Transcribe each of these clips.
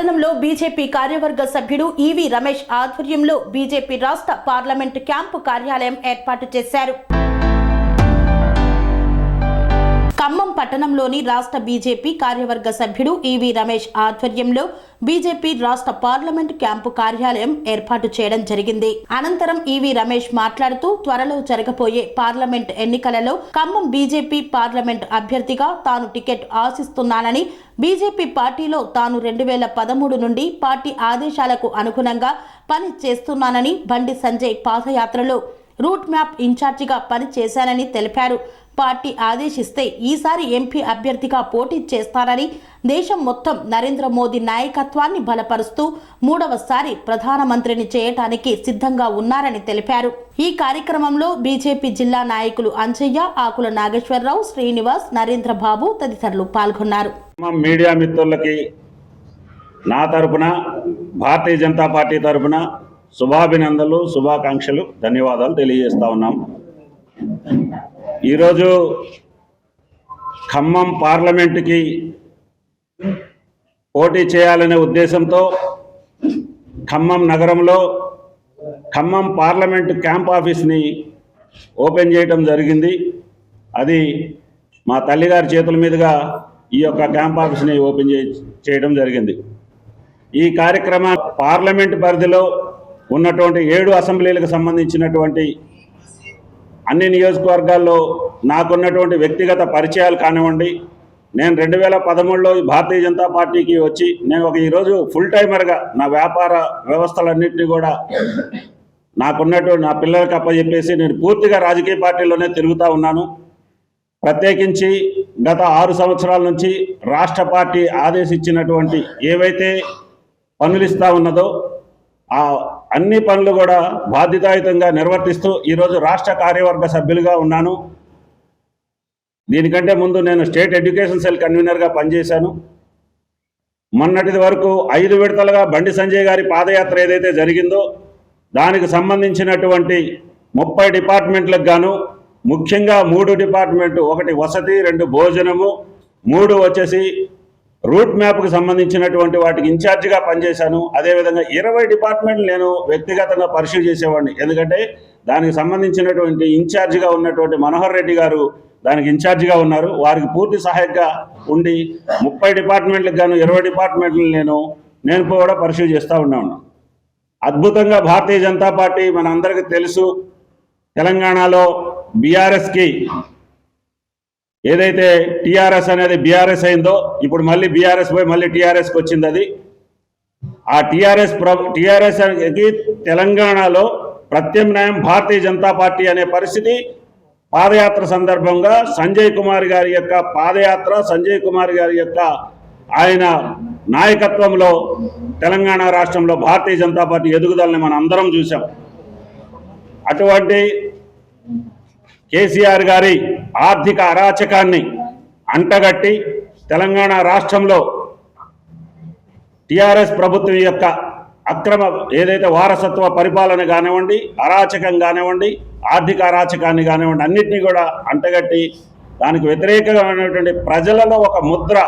పట్టణంలో బీజేపీ కార్యవర్గ సభ్యుడు ఈవి రమేష్ ఆధ్వర్యంలో బీజేపీ రాష్ట్ర పార్లమెంటు క్యాంపు కార్యాలయం ఏర్పాటు చేశారు. ఖమ్మం పట్టణంలోని రాష్ట్ర బీజేపీ కార్యవర్గ సభ్యుడు ఈవి రమేష్ ఆధ్వర్యంలో బీజేపీ రాష్ట్ర పార్లమెంట్ క్యాంపు కార్యాలయం ఏర్పాటు చేయడం జరిగింది. అనంతరం ఈవి రమేష్ మాట్లాడుతూ త్వరలో జరగబోయే పార్లమెంట్ ఎన్నికలలో ఖమ్మం బీజేపీ పార్లమెంట్ అభ్యర్థిగా తాను టికెట్ ఆశిస్తున్నానని బీజేపీ పార్టీలో తాను రెండు వేల పదమూడు నుండి పార్టీ ఆదేశాలకు అనుగుణంగా పని చేస్తున్నానని బండి సంజయ్ పాదయాత్రలో రూట్ మ్యాప్ ఇన్ఛార్జిగా పనిచేశానని తెలిపారు. పార్టీ ఆదేశిస్తే ఈసారి ఎంపీ అభ్యర్థిగా పోటీ చేస్తారని దేశం మొత్తం నరేంద్ర మోదీ నాయకత్వాన్ని బలపరుస్తూ మూడవసారి ప్రధానమంత్రిని చేయటానికి సిద్ధంగా ఉన్నారని తెలిపారు. ఈ కార్యక్రమంలో బీజేపీ జిల్లా నాయకులు అంచయ్య ఆకుల నాగేశ్వరరావు శ్రీనివాస్ నరేంద్ర బాబు తదితరులు పాల్గొన్నారు. మీడియా మిత్రులకి నా తరపున భారతీయ జనతా పార్టీ తరపున శుభాభినందనలు శుభాకాంక్షలు ధన్యవాదాలు తెలియజేస్తా ఉన్నాం. ఈరోజు ఖమ్మం పార్లమెంటుకి పోటీ చేయాలనే ఉద్దేశంతో ఖమ్మం నగరంలో ఖమ్మం పార్లమెంటు క్యాంప్ ఆఫీస్ని ఓపెన్ చేయడం జరిగింది. అది మా తల్లిగారి చేతుల మీదుగా ఈ యొక్క క్యాంప్ ఆఫీస్ని ఓపెన్ చే చేయడం జరిగింది. ఈ కార్యక్రమ పార్లమెంట్ పరిధిలో ఉన్నటువంటి ఏడు అసెంబ్లీలకు సంబంధించినటువంటి అన్ని నియోజకవర్గాల్లో నాకున్నటువంటి వ్యక్తిగత పరిచయాలు కానివ్వండి నేను రెండు వేల పదమూడులో ఈ భారతీయ జనతా పార్టీకి వచ్చి నేను ఒక ఈరోజు ఫుల్ టైమర్గా నా వ్యాపార వ్యవస్థలన్నింటినీ కూడా నాకున్నటువంటి నా పిల్లలకి అప్పచెప్పేసి నేను పూర్తిగా రాజకీయ పార్టీలోనే తిరుగుతూ ఉన్నాను. ప్రత్యేకించి గత ఆరు సంవత్సరాల నుంచి రాష్ట్ర పార్టీ ఆదేశించినటువంటి ఏవైతే పనులు ఇస్తూ ఉన్నదో ఆ అన్ని పనులు కూడా బాధ్యతాయుతంగా నిర్వర్తిస్తూ ఈరోజు రాష్ట్ర కార్యవర్గ సభ్యులుగా ఉన్నాను. దీనికంటే ముందు నేను స్టేట్ ఎడ్యుకేషన్ సెల్ కన్వీనర్గా పనిచేశాను. మొన్నటిది వరకు ఐదు విడతలుగా బండి సంజయ్ గారి పాదయాత్ర ఏదైతే జరిగిందో దానికి సంబంధించినటువంటి ముప్పై డిపార్ట్మెంట్లకు గాను ముఖ్యంగా మూడు డిపార్ట్మెంట్ ఒకటి వసతి రెండు భోజనము మూడు వచ్చేసి రూట్ మ్యాప్కి సంబంధించినటువంటి వాటికి ఇన్ఛార్జిగా పనిచేశాను. అదేవిధంగా ఇరవై డిపార్ట్మెంట్లు నేను వ్యక్తిగతంగా పరిశీలి చేసేవాడిని. ఎందుకంటే దానికి సంబంధించినటువంటి ఇన్ఛార్జిగా ఉన్నటువంటి మనోహర్ రెడ్డి గారు దానికి ఇన్ఛార్జిగా ఉన్నారు. వారికి పూర్తి సహాయంగా ఉండి ముప్పై డిపార్ట్మెంట్లకు గాను ఇరవై డిపార్ట్మెంట్లు నేను నేను కూడా పరిశీలి చేస్తూ ఉన్నాను. అద్భుతంగా భారతీయ జనతా పార్టీ మన అందరికీ తెలుసు. తెలంగాణలో బీఆర్ఎస్కి ఏదైతే టీఆర్ఎస్ అనేది బీఆర్ఎస్ అయిందో ఇప్పుడు మళ్ళీ బీఆర్ఎస్ పోయి మళ్ళీ టీఆర్ఎస్కి వచ్చింది అది. ఆ టీఆర్ఎస్ ప్రభు తెలంగాణలో ప్రత్యామ్నాయం భారతీయ జనతా పార్టీ అనే పరిస్థితి పాదయాత్ర సందర్భంగా సంజయ్ కుమార్ గారి యొక్క పాదయాత్ర సంజయ్ కుమార్ గారి యొక్క ఆయన నాయకత్వంలో తెలంగాణ రాష్ట్రంలో భారతీయ జనతా పార్టీ ఎదుగుదలని మనం అందరం చూసాం అటువంటి కేసీఆర్ గారి ఆర్థిక అరాచకాన్ని అంటగట్టి తెలంగాణ రాష్ట్రంలో టిఆర్ఎస్ ప్రభుత్వం యొక్క అక్రమ ఏదైతే వారసత్వ పరిపాలన కానివ్వండి అరాచకం కానివ్వండి ఆర్థిక అరాచకాన్ని కానివ్వండి అన్నింటినీ కూడా అంటగట్టి దానికి వ్యతిరేకమైనటువంటి ప్రజలలో ఒక ముద్ర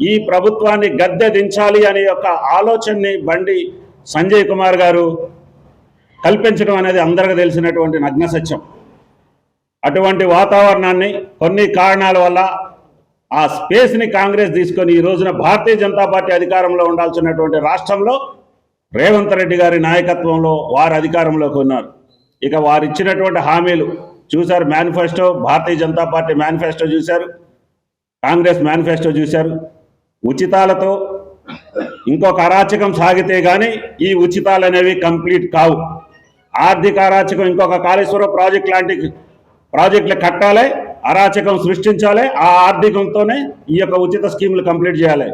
ఈ ప్రభుత్వాన్ని గద్దె దించాలి అనే యొక్క ఆలోచనని బండి సంజయ్ కుమార్ గారు కల్పించడం అనేది అందరికీ తెలిసినటువంటి నగ్న సత్యం. అటువంటి వాతావరణాన్ని కొన్ని కారణాల వల్ల ఆ స్పేస్ని కాంగ్రెస్ తీసుకొని ఈ రోజున భారతీయ జనతా పార్టీ అధికారంలో ఉండాల్సినటువంటి రాష్ట్రంలో రేవంత్ రెడ్డి గారి నాయకత్వంలో వారు అధికారంలోకి ఉన్నారు. ఇక వారు ఇచ్చినటువంటి హామీలు చూశారు manifesto Bharatiya Janata party manifesto చూశారు కాంగ్రెస్ మేనిఫెస్టో చూశారు. ఉచితాలతో ఇంకొక అరాచకం సాగితే కానీ ఈ ఉచితాలు అనేవి కంప్లీట్ కావు. ఆర్థిక అరాచకం ఇంకొక కాళేశ్వరం ప్రాజెక్ట్ లాంటి ప్రాజెక్టులు కట్టాలి అరాచకం సృష్టించాలి ఆ ఆర్థికంతోనే ఈ యొక్క ఉచిత స్కీములు కంప్లీట్ చేయాలి.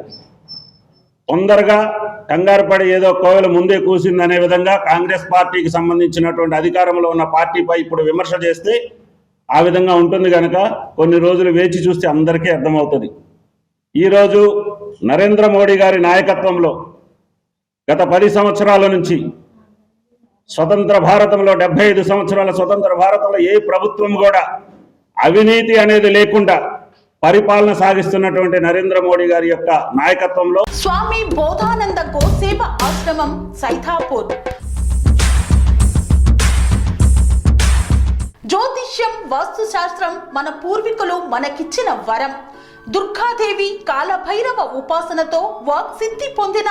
తొందరగా కంగారు పడి ఏదో కోవెల ముందే కూసిందనే విధంగా కాంగ్రెస్ పార్టీకి సంబంధించినటువంటి అధికారంలో ఉన్న పార్టీపై ఇప్పుడు విమర్శ చేస్తే ఆ విధంగా ఉంటుంది కనుక కొన్ని రోజులు వేచి చూస్తే అందరికీ అర్థమవుతుంది. ఈరోజు నరేంద్ర మోడీ గారి నాయకత్వంలో గత పది సంవత్సరాల నుంచి స్వతంత్ర భారతంలో డెబ్బై ఐదు సంవత్సరాల స్వతంత్ర భారతంలో ఏ ప్రభుత్వం కూడా అవినీతి అనేది లేకుండా పరిపాలన సాగిస్తున్నటువంటి నరేంద్ర మోడీ గారి యొక్క నాయకత్వంలో స్వామి బోధానంద కోసేప ఆశ్రమం సైథాపూర్ జ్యోతిష్యం వాస్తు శాస్త్రం మన పూర్వీకులు మనకిచ్చిన వరం. దుర్గాదేవి కాలభైరవ ఉపాసనతో వాక్సిద్ధి పొందిన